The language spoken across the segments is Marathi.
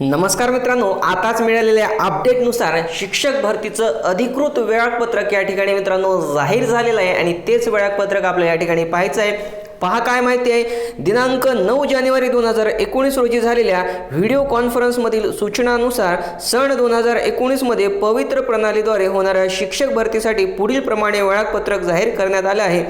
नमस्कार मित्रांनो आताच मिळालेल्या अपडेटनुसार शिक्षक भरतीचं अधिकृत वेळापत्रक या ठिकाणी मित्रांनो जाहीर झालेलं आहे आणि तेच वेळापत्रक आपल्याला या ठिकाणी पाहायचं आहे. पहा काय माहिती आहे. दिनांक नऊ जानेवारी दोन हजार एकोणीस रोजी झालेल्या व्हिडिओ कॉन्फरन्समधील सूचनानुसार सन दोन हजार एकोणीसमध्ये पवित्र प्रणालीद्वारे होणाऱ्या शिक्षक भरतीसाठी पुढील प्रमाणे वेळापत्रक जाहीर करण्यात आलं आहे.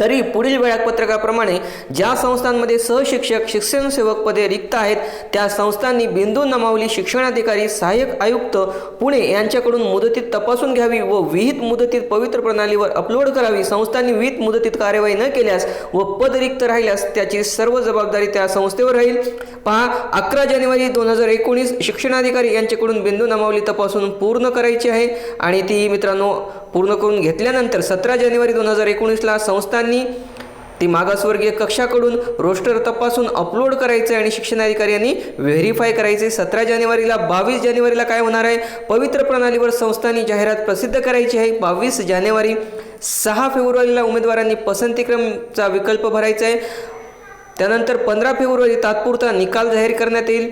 तरी पुढील वेळापत्रकाप्रमाणे ज्या संस्थांमध्ये सहशिक्षक शिक्षण सेवक पदे रिक्त आहेत त्या संस्थांनी बिंदू नमावली शिक्षणाधिकारी सहाय्यक आयुक्त पुणे यांच्याकडून मुदतीत तपासून घ्यावी व विहित मुदतीत पवित्र प्रणालीवर अपलोड करावी. संस्थांनी विहित मुदतीत कार्यवाही न केल्यास व पद रिक्त राहिल्यास त्याची सर्व जबाबदारी त्या संस्थेवर राहील. पहा अकरा जानेवारी दोन हजार एकोणीस शिक्षणाधिकारी यांच्याकडून बिंदू नमावली तपासून पूर्ण करायची आहे. आणि ती मित्रांनो पूर्ण करून घेतल्यानंतर सतरा जानेवारी दोन हजार एकोणीसला संस्थांनी ती मागासवर्गीय कक्षाकडून रोस्टर तपासून अपलोड करायचं आहे आणि शिक्षणाधिकारी यांनी व्हेरीफाय करायचे सतरा जानेवारीला बावीस जानेवारीला काय होणार आहे? पवित्र प्रणालीवर संस्थांनी जाहिरात प्रसिद्ध करायची आहे. बावीस जानेवारी सहा फेब्रुवारीला उमेदवारांनी पसंतीक्रमचा विकल्प भरायचा आहे त्यानंतर पंधरा फेब्रुवारी तात्पुरता निकाल जाहीर करण्यात येईल.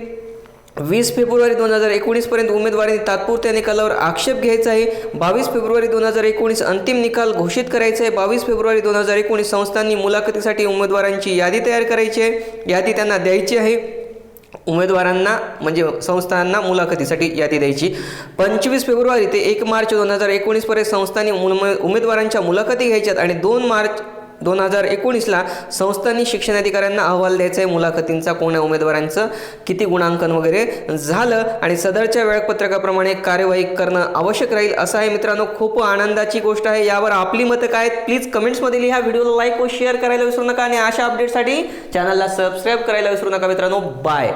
वीस फेब्रुवारी दोन हजार एकोणीसपर्यंत उमेदवारांनी तात्पुरत्या निकालावर आक्षेप घ्यायचा आहे. बावीस फेब्रुवारी दोन हजार एकोणीस अंतिम निकाल घोषित करायचा आहे. बावीस फेब्रुवारी दोन हजार एकोणीस संस्थांनी मुलाखतीसाठी उमेदवारांची यादी तयार करायची आहे. यादी त्यांना द्यायची आहे. उमेदवारांना म्हणजे संस्थांना मुलाखतीसाठी यादी द्यायची. पंचवीस फेब्रुवारी ते एक मार्च दोन हजार एकोणीसपर्यंत संस्थांनी उमेदवारांच्या मुलाखती घ्यायच्यात आणि दोन मार्च दोन हजार एकोणीसला संस्थांनी शिक्षणाधिकाऱ्यांना अहवाल द्यायचा आहे. मुलाखतींचा कोण्या उमेदवारांचं किती गुणांकन वगैरे झालं आणि सदरच्या वेळापत्रकाप्रमाणे कार्यवाही करणं आवश्यक राहील असं आहे. मित्रांनो खूप आनंदाची गोष्ट आहे. यावर आपली मतं काय आहेत प्लीज कमेंट्समध्ये लिहा. व्हिडिओला लाईक व शेअर करायला विसरू नका आणि अशा अपडेटसाठी चॅनलला सबस्क्राईब करायला विसरू नका मित्रांनो. बाय